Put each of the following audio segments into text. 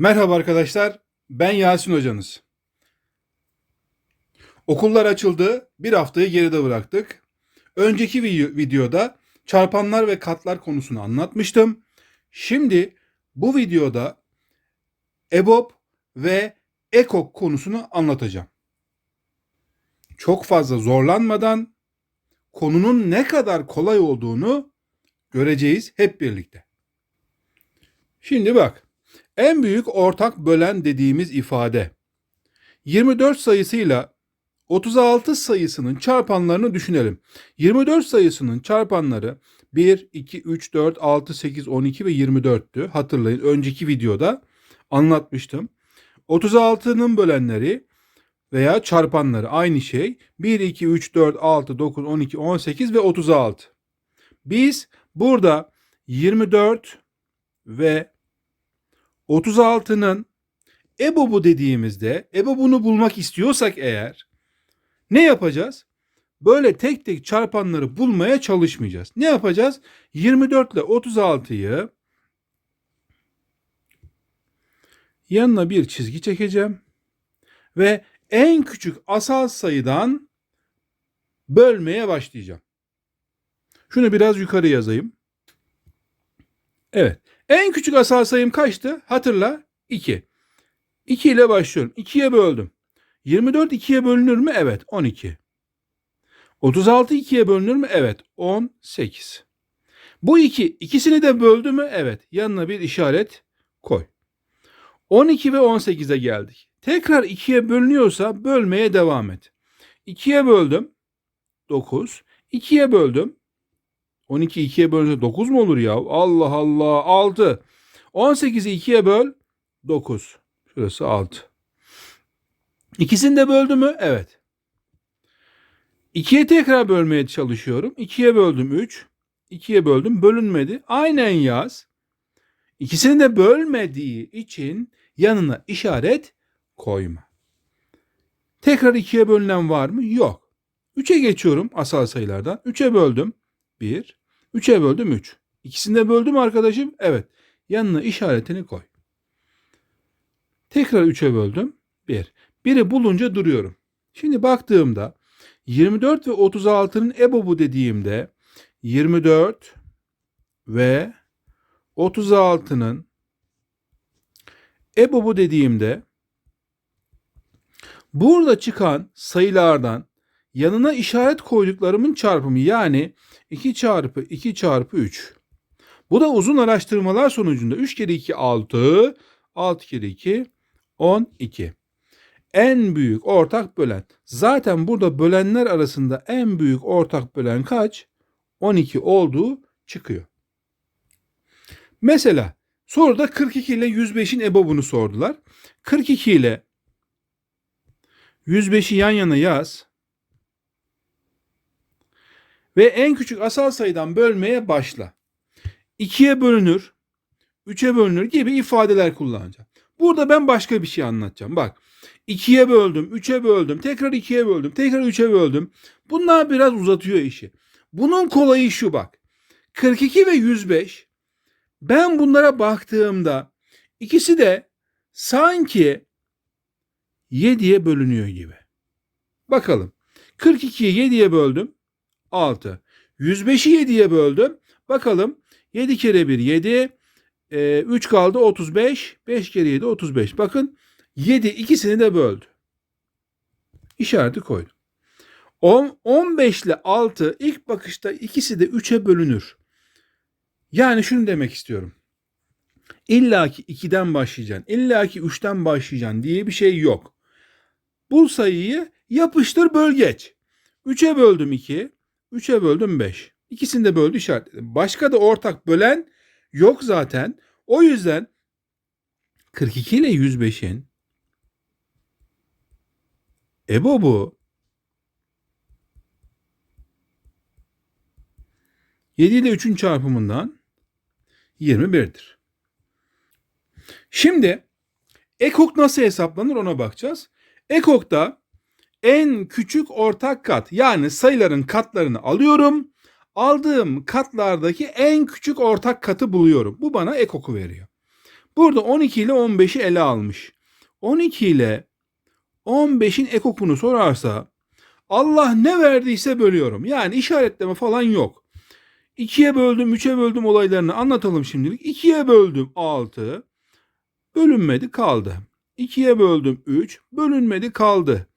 Merhaba arkadaşlar, ben Yasin hocanız. Okullar açıldı, bir haftayı geride bıraktık. Önceki vi- videoda çarpanlar ve katlar konusunu anlatmıştım. Şimdi bu videoda EBOB ve EKOK konusunu anlatacağım. Çok fazla zorlanmadan konunun ne kadar kolay olduğunu göreceğiz hep birlikte. Şimdi bak. En büyük ortak bölen dediğimiz ifade 24 sayısıyla 36 sayısının çarpanlarını düşünelim. 24 sayısının çarpanları 1, 2, 3, 4, 6, 8, 12 ve 24'tü. Hatırlayın önceki videoda anlatmıştım. 36'nın bölenleri veya çarpanları aynı şey. 1, 2, 3, 4, 6, 9, 12, 18 ve 36. Biz burada 24 ve 36'nın EBOB'u dediğimizde EBOB'unu bulmak istiyorsak eğer ne yapacağız? Böyle tek tek çarpanları bulmaya çalışmayacağız. Ne yapacağız? 24 ile 36'yı yanına bir çizgi çekeceğim ve en küçük asal sayıdan bölmeye başlayacağım. Şunu biraz yukarı yazayım. Evet. En küçük asal sayım kaçtı? Hatırla. 2. 2 ile başlıyorum. 2'ye böldüm. 24 2'ye bölünür mü? Evet. 12. 36 2'ye bölünür mü? Evet. 18. Bu 2 ikisini de böldü mü? Evet. Yanına bir işaret koy. 12 ve 18'e geldik. Tekrar 2'ye bölünüyorsa bölmeye devam et. 2'ye böldüm. 9. 2'ye böldüm. 12 2'ye bölünce 9 mu olur ya? Allah Allah 6. 18'i 2'ye böl 9. Şurası 6. İkisini de böldü mü? Evet. 2'ye tekrar bölmeye çalışıyorum. 2'ye böldüm 3. 2'ye böldüm bölünmedi. Aynen yaz. İkisini de bölmediği için yanına işaret koyma. Tekrar 2'ye bölünen var mı? Yok. 3'e geçiyorum asal sayılardan. 3'e böldüm. 1. 3'e böldüm 3. İkisini de böldüm arkadaşım. Evet. Yanına işaretini koy. Tekrar 3'e böldüm. 1. 1'i bulunca duruyorum. Şimdi baktığımda 24 ve 36'nın EBOB'u dediğimde 24 ve 36'nın EBOB'u dediğimde burada çıkan sayılardan yanına işaret koyduklarımın çarpımı yani 2 çarpı 2 çarpı 3. Bu da uzun araştırmalar sonucunda 3 kere 2 6, 6 kere 2 12. En büyük ortak bölen. Zaten burada bölenler arasında en büyük ortak bölen kaç? 12 olduğu çıkıyor. Mesela soruda 42 ile 105'in EBOB'unu sordular. 42 ile 105'i yan yana yaz. Ve en küçük asal sayıdan bölmeye başla. 2'ye bölünür, 3'e bölünür gibi ifadeler kullanacağım. Burada ben başka bir şey anlatacağım. Bak 2'ye böldüm, 3'e böldüm, tekrar 2'ye böldüm, tekrar 3'e böldüm. Bunlar biraz uzatıyor işi. Bunun kolayı şu bak. 42 ve 105 ben bunlara baktığımda ikisi de sanki 7'ye bölünüyor gibi. Bakalım. 42'yi 7'ye böldüm. 6. 105'i 7'ye böldüm. Bakalım 7 kere 1 7. E, 3 kaldı 35. 5 kere 7 35. Bakın 7 ikisini de böldü. İşareti koydum. 10, 15 ile 6 ilk bakışta ikisi de 3'e bölünür. Yani şunu demek istiyorum. İlla ki 2'den başlayacaksın. İlla ki 3'ten başlayacaksın diye bir şey yok. Bul sayıyı yapıştır böl geç. 3'e böldüm 2. 3'e böldüm 5. İkisini de böldü işaretledim. Başka da ortak bölen yok zaten. O yüzden 42 ile 105'in EBOB'u 7 ile 3'ün çarpımından 21'dir. Şimdi ekok nasıl hesaplanır ona bakacağız. Ekok'ta en küçük ortak kat yani sayıların katlarını alıyorum. Aldığım katlardaki en küçük ortak katı buluyorum. Bu bana ekoku veriyor. Burada 12 ile 15'i ele almış. 12 ile 15'in ekokunu sorarsa Allah ne verdiyse bölüyorum. Yani işaretleme falan yok. 2'ye böldüm, 3'e böldüm olaylarını anlatalım şimdilik. 2'ye böldüm 6. Bölünmedi kaldı. 2'ye böldüm 3. Bölünmedi kaldı.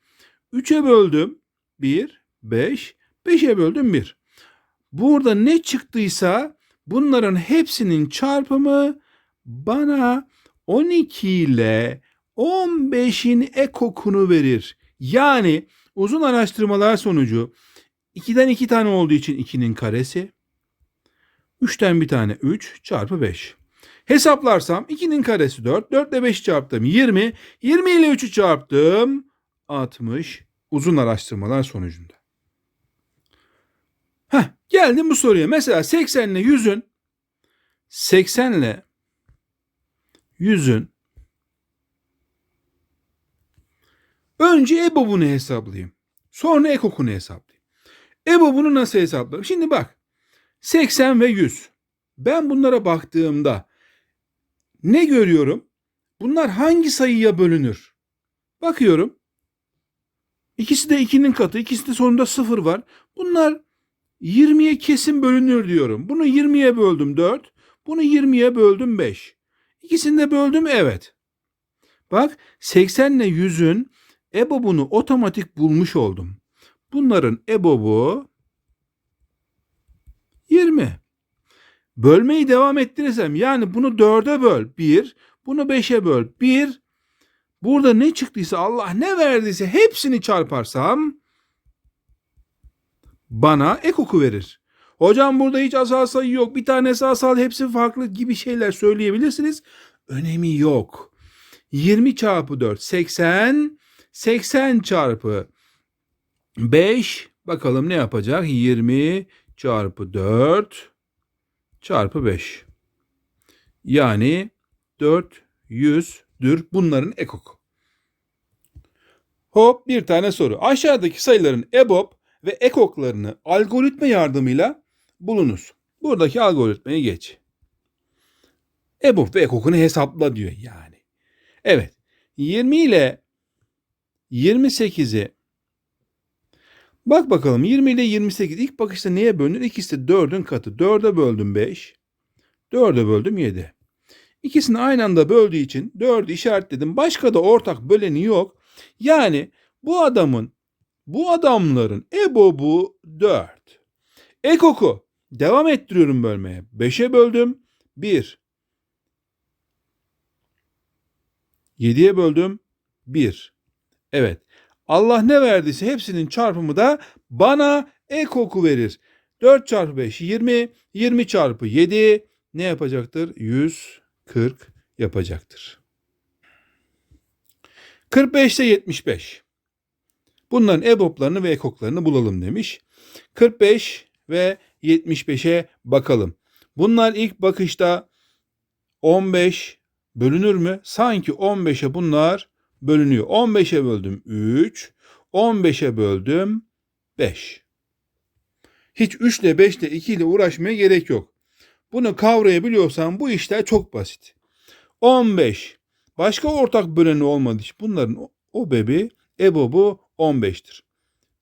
3'e böldüm 1, 5. 5'e böldüm 1. Burada ne çıktıysa bunların hepsinin çarpımı bana 12 ile 15'in ekokunu verir. Yani uzun araştırmalar sonucu 2'den 2 tane olduğu için 2'nin karesi. 3'ten bir tane 3 çarpı 5. Hesaplarsam 2'nin karesi 4. 4 ile 5 çarptım 20. 20 ile 3'ü çarptım 60 uzun araştırmalar sonucunda. Heh, geldim bu soruya. Mesela 80 ile 100'ün 80 ile 100'ün önce EBOB'unu hesaplayayım. Sonra ekokunu hesaplayayım. EBOB'unu nasıl hesaplarım? Şimdi bak. 80 ve 100. Ben bunlara baktığımda ne görüyorum? Bunlar hangi sayıya bölünür? Bakıyorum. İkisi de 2'nin katı, ikisi de sonunda 0 var. Bunlar 20'ye kesin bölünür diyorum. Bunu 20'ye böldüm 4, bunu 20'ye böldüm 5. İkisini de böldüm evet. Bak 80 ile 100'ün EBOB'unu otomatik bulmuş oldum. Bunların EBOB'u 20. Bölmeyi devam ettirirsem yani bunu 4'e böl 1, bunu 5'e böl 1. Burada ne çıktıysa Allah ne verdiyse hepsini çarparsam bana ekoku verir. Hocam burada hiç asal sayı yok. Bir tanesi asal hepsi farklı gibi şeyler söyleyebilirsiniz. Önemi yok. 20 çarpı 4 80. 80 çarpı 5 bakalım ne yapacak? 20 çarpı 4 çarpı 5. Yani 400'dür bunların ekok. Hop bir tane soru. Aşağıdaki sayıların EBOB ve ekoklarını algoritma yardımıyla bulunuz. Buradaki algoritmayı geç. EBOB ve ekokunu hesapla diyor yani. Evet. 20 ile 28'i Bak bakalım 20 ile 28 ilk bakışta neye bölünür? İkisi de 4'ün katı. 4'e böldüm 5. 4'e böldüm 7. İkisini aynı anda böldüğü için 4'ü işaretledim. Başka da ortak böleni yok. Yani bu adamın, bu adamların EBOB'u 4. Ekoku. Devam ettiriyorum bölmeye. 5'e böldüm. 1. 7'ye böldüm. 1. Evet. Allah ne verdiyse hepsinin çarpımı da bana ekoku verir. 4 çarpı 5 20. 20 çarpı 7 ne yapacaktır? 140 yapacaktır. 45 ile 75. Bunların EBOB'larını ve ekoklarını bulalım demiş. 45 ve 75'e bakalım. Bunlar ilk bakışta 15 bölünür mü? Sanki 15'e bunlar bölünüyor. 15'e böldüm 3, 15'e böldüm 5. Hiç 3 ile 5 ile 2 ile uğraşmaya gerek yok. Bunu kavrayabiliyorsan bu işler çok basit. 15. Başka ortak böleni olmadığı için bunların o bebi EBOB'u 15'tir.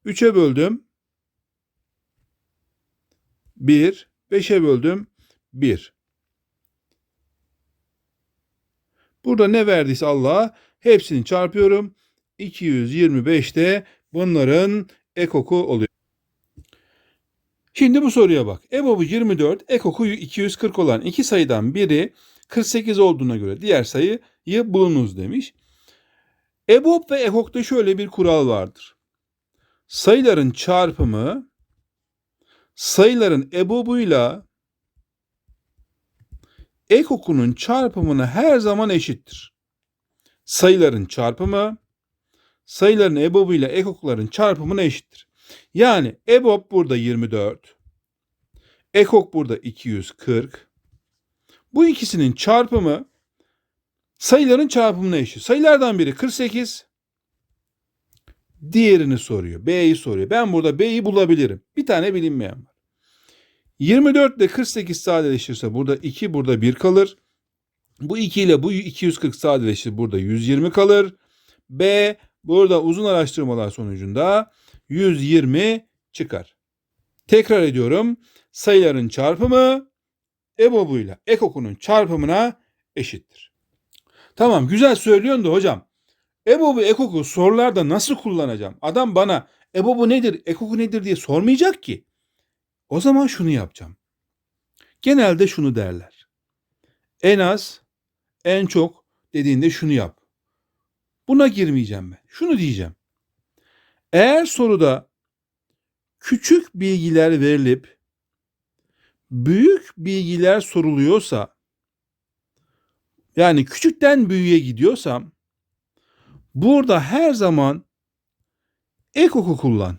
3'e böldüm 1, 5'e böldüm 1. Burada ne verdiyse Allah hepsini çarpıyorum. 225'te bunların ekoku oluyor. Şimdi bu soruya bak. EBOB'u 24, ekoku 240 olan iki sayıdan biri 48 olduğuna göre diğer sayıyı bulunuz demiş. EBOB ve ekokta şöyle bir kural vardır. Sayıların çarpımı sayıların EBOB'uyla ekokunun çarpımına her zaman eşittir. Sayıların çarpımı sayıların EBOB ile ekokların çarpımına eşittir. Yani EBOB burada 24. Ekok burada 240. Bu ikisinin çarpımı sayıların çarpımına eşit. Sayılardan biri 48. Diğerini soruyor. B'yi soruyor. Ben burada B'yi bulabilirim. Bir tane bilinmeyen var. 24 ile 48 sadeleşirse burada 2 burada 1 kalır. Bu 2 ile bu 240 sadeleşir. Burada 120 kalır. B burada uzun araştırmalar sonucunda 120 çıkar. Tekrar ediyorum. Sayıların çarpımı EBOB'uyla EKOK'unun çarpımına eşittir. Tamam güzel söylüyorsun da hocam. EBOB'u EKOK'u sorularda nasıl kullanacağım? Adam bana EBOB'u nedir, EKOK'u nedir diye sormayacak ki. O zaman şunu yapacağım. Genelde şunu derler. En az, en çok dediğinde şunu yap. Buna girmeyeceğim ben. Şunu diyeceğim. Eğer soruda küçük bilgiler verilip büyük bilgiler soruluyorsa yani küçükten büyüğe gidiyorsam burada her zaman ek oku kullan.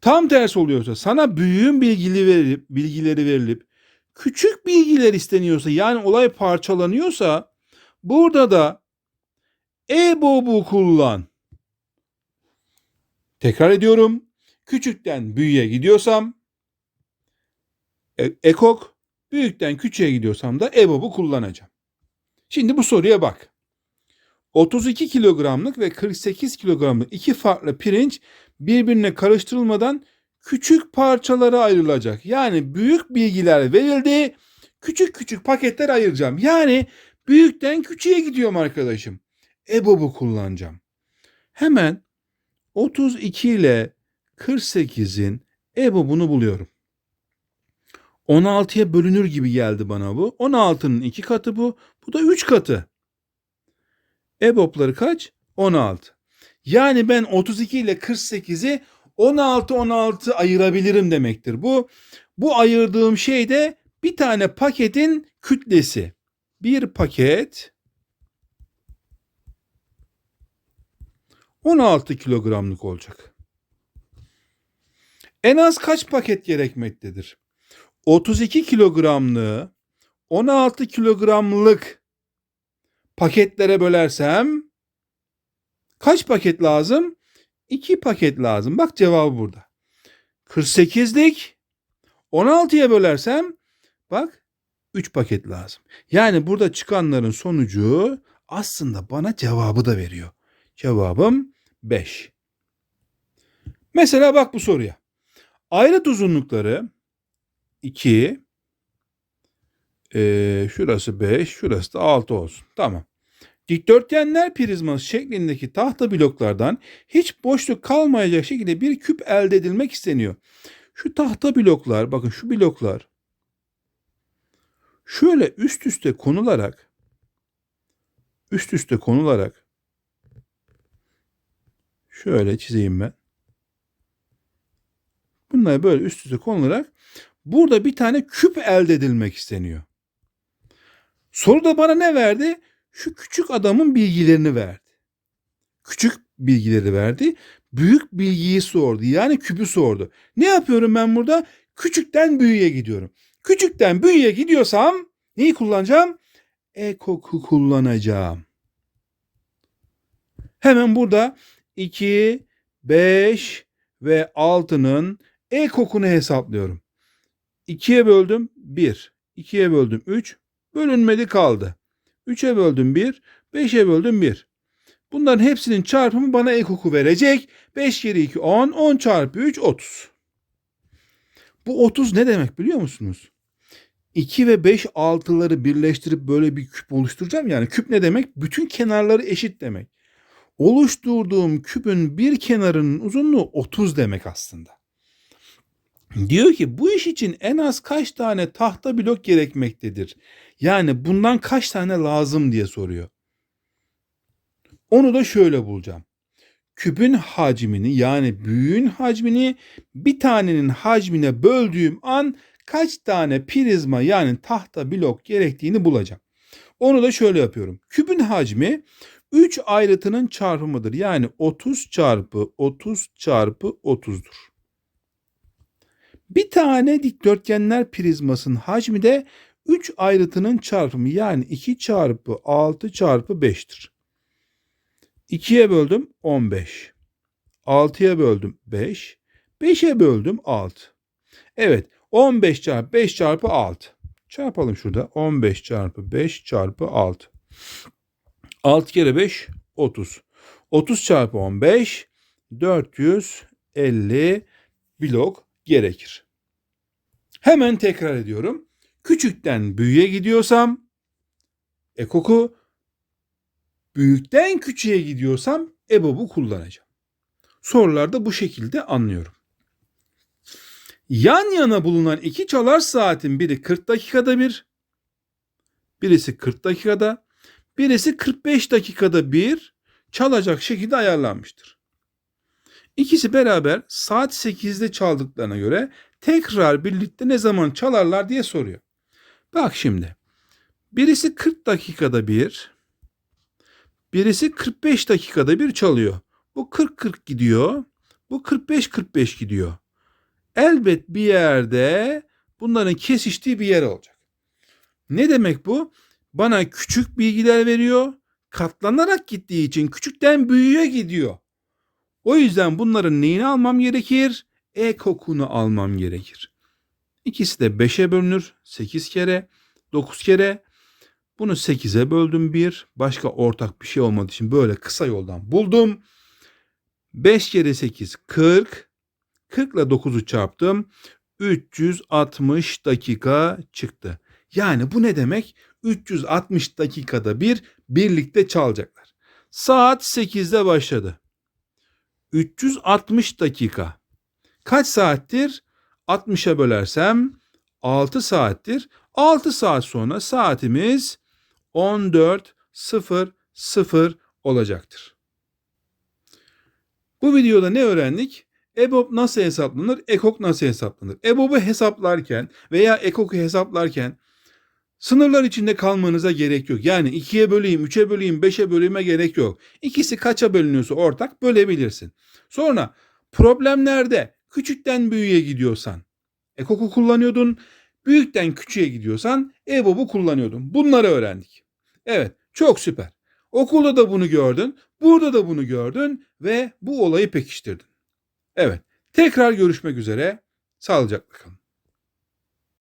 Tam tersi oluyorsa sana büyüğün bilgileri verilip, bilgileri verilip küçük bilgiler isteniyorsa yani olay parçalanıyorsa burada da EBOB'u kullan. Tekrar ediyorum. Küçükten büyüğe gidiyorsam e- ekok, büyükten küçüğe gidiyorsam da EBOB'u kullanacağım. Şimdi bu soruya bak. 32 kilogramlık ve 48 kilogramlık iki farklı pirinç birbirine karıştırılmadan küçük parçalara ayrılacak. Yani büyük bilgiler verildi. Küçük küçük paketler ayıracağım. Yani büyükten küçüğe gidiyorum arkadaşım. EBOB'u kullanacağım. Hemen 32 ile 48'in EBOB'unu buluyorum. 16'ya bölünür gibi geldi bana bu. 16'nın 2 katı bu. Bu da 3 katı. EBOB'ları kaç? 16. Yani ben 32 ile 48'i 16 16 ayırabilirim demektir. Bu bu ayırdığım şey de bir tane paketin kütlesi. Bir paket 16 kilogramlık olacak. En az kaç paket gerekmektedir? 32 kilogramlığı 16 kilogramlık paketlere bölersem kaç paket lazım? 2 paket lazım. Bak cevabı burada. 48'lik 16'ya bölersem bak 3 paket lazım. Yani burada çıkanların sonucu aslında bana cevabı da veriyor. Cevabım 5. Mesela bak bu soruya. Ayrıt uzunlukları 2, ee, şurası 5, şurası da 6 olsun. Tamam. Dikdörtgenler prizması şeklindeki tahta bloklardan hiç boşluk kalmayacak şekilde bir küp elde edilmek isteniyor. Şu tahta bloklar, bakın şu bloklar şöyle üst üste konularak üst üste konularak şöyle çizeyim ben. Bunlar böyle üst üste konularak burada bir tane küp elde edilmek isteniyor. Soruda bana ne verdi? Şu küçük adamın bilgilerini verdi. Küçük bilgileri verdi. Büyük bilgiyi sordu. Yani küpü sordu. Ne yapıyorum ben burada? Küçükten büyüğe gidiyorum. Küçükten büyüğe gidiyorsam neyi kullanacağım? Ekoku kullanacağım. Hemen burada 2, 5 ve 6'nın ekokunu hesaplıyorum. 2'ye böldüm 1. 2'ye böldüm 3. Bölünmedi kaldı. 3'e böldüm 1. 5'e böldüm 1. Bunların hepsinin çarpımı bana ekoku verecek. 5 kere 2 10. 10 çarpı 3 30. Bu 30 ne demek biliyor musunuz? 2 ve 5 altıları birleştirip böyle bir küp oluşturacağım. Yani küp ne demek? Bütün kenarları eşit demek. Oluşturduğum küpün bir kenarının uzunluğu 30 demek aslında. Diyor ki bu iş için en az kaç tane tahta blok gerekmektedir? Yani bundan kaç tane lazım diye soruyor. Onu da şöyle bulacağım. Küpün hacmini yani büyüğün hacmini bir tanenin hacmine böldüğüm an kaç tane prizma yani tahta blok gerektiğini bulacağım. Onu da şöyle yapıyorum. Küpün hacmi 3 ayrıtının çarpımıdır. Yani 30 çarpı 30 çarpı 30'dur. Bir tane dikdörtgenler prizmasının hacmi de 3 ayrıtının çarpımı yani 2 çarpı 6 çarpı 5'tir. 2'ye böldüm 15. 6'ya böldüm 5. 5'e böldüm 6. Evet 15 çarpı 5 çarpı 6. Çarpalım şurada. 15 çarpı 5 çarpı 6. 6 kere 5 30. 30 çarpı 15 450 blok gerekir. Hemen tekrar ediyorum. Küçükten büyüğe gidiyorsam ekoku büyükten küçüğe gidiyorsam EBOB'u kullanacağım. Sorularda bu şekilde anlıyorum. Yan yana bulunan iki çalar saatin biri 40 dakikada bir, birisi 40 dakikada, birisi 45 dakikada bir çalacak şekilde ayarlanmıştır. İkisi beraber saat 8'de çaldıklarına göre tekrar birlikte ne zaman çalarlar diye soruyor. Bak şimdi. Birisi 40 dakikada bir, birisi 45 dakikada bir çalıyor. Bu 40-40 gidiyor, bu 45-45 gidiyor. Elbet bir yerde bunların kesiştiği bir yer olacak. Ne demek bu? Bana küçük bilgiler veriyor. Katlanarak gittiği için küçükten büyüğe gidiyor. O yüzden bunların neyini almam gerekir? E kokunu almam gerekir. İkisi de 5'e bölünür. 8 kere, 9 kere. Bunu 8'e böldüm 1. Başka ortak bir şey olmadığı için böyle kısa yoldan buldum. 5 kere 8 40. 40 ile 9'u çarptım. 360 dakika çıktı. Yani bu ne demek? 360 dakikada bir birlikte çalacaklar. Saat 8'de başladı. 360 dakika. Kaç saattir? 60'a bölersem 6 saattir. 6 saat sonra saatimiz 14.00 olacaktır. Bu videoda ne öğrendik? EBOB nasıl hesaplanır? EKOK nasıl hesaplanır? EBOB'u hesaplarken veya EKOK'u hesaplarken sınırlar içinde kalmanıza gerek yok. Yani 2'ye böleyim, 3'e böleyim, 5'e böleyime gerek yok. İkisi kaça bölünüyorsa ortak bölebilirsin. Sonra problemlerde küçükten büyüğe gidiyorsan EKOK'u kullanıyordun. Büyükten küçüğe gidiyorsan EBOB'u kullanıyordun. Bunları öğrendik. Evet çok süper. Okulda da bunu gördün. Burada da bunu gördün ve bu olayı pekiştirdin. Evet tekrar görüşmek üzere. Sağlıcakla kalın.